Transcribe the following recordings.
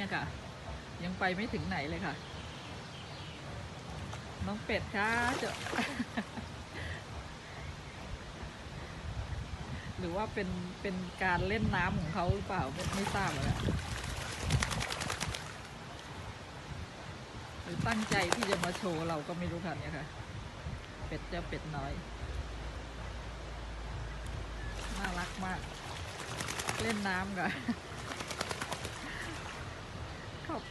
เนี่ยค่ะ ยังไปไม่ถึงไหนเลยค่ะ น้องเป็ดคะจะหรือว่าเป็นเป็นการเล่นน้ำของเขาหรือเปล่าไม่ไม่ทราบเลยหรือตั้งใจที่จะมาโชว์เราก็ไม่รู้ค่ะเนี่ยค่ะ เป็ดเจะเป็ดน้อย น่ารักมาก เล่นน้ำค่ะขอบ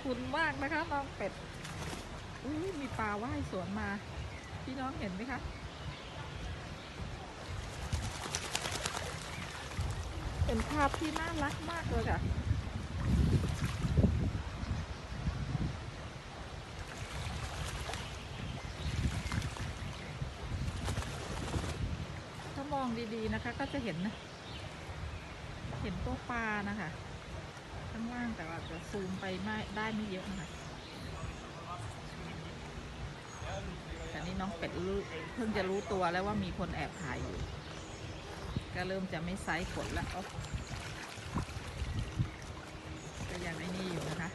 คุณมากนะคะน้องเป็ดอุ้ยมีปลาว่ายสวนมา พี่น้องเห็นไหมคะเป็นภาพที่น่ารักมากเลยค่ะถ้ามองดีๆนะคะก็จะเห็นนะ เห็นตัวปลานะคะ ข้างล่างแต่ว่าจะซูมไปไม่ได้ไม่เยอะนะคะแต่นี่น้องเป็ดรู้เพิ่งจะรู้ตัวแล้วว่ามีคนแอบถ่ายอยู่ ก็เริ่มจะไม่ไซส์ขนแล้วก็ยังไอ้นี่อยู่นะคะ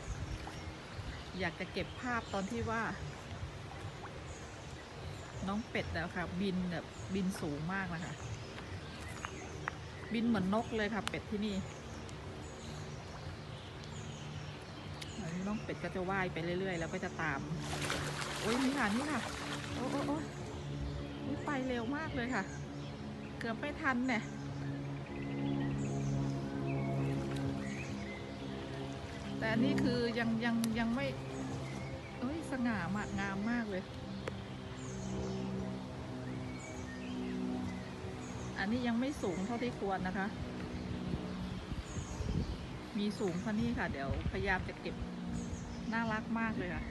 อยากจะเก็บภาพตอนที่ว่า น้องเป็ดแล้วค่ะ บินแบบบินสูงมากนะคะบินเหมือนนกเลยค่ะ เป็ดที่นี่ องเป็ดก็จะว่ายไปเรื่อยๆ แล้วก็จะตาม โอ้ยนี่ค่ะนี่ค่ะ โอ้โอ้โอ้ยไปเร็วมากเลยค่ะ เกือบไม่ทันเนี่ยแต่อันนี้คือยังยังยังไม่เอ้ยสง่ามากงามมากเลย อันนี้ยังไม่สูงเท่าที่ควรนะคะ มีสูงกว่านี้ค่ะ เดี๋ยวพยายามจะเก็บ น่ารักมากเลยอะ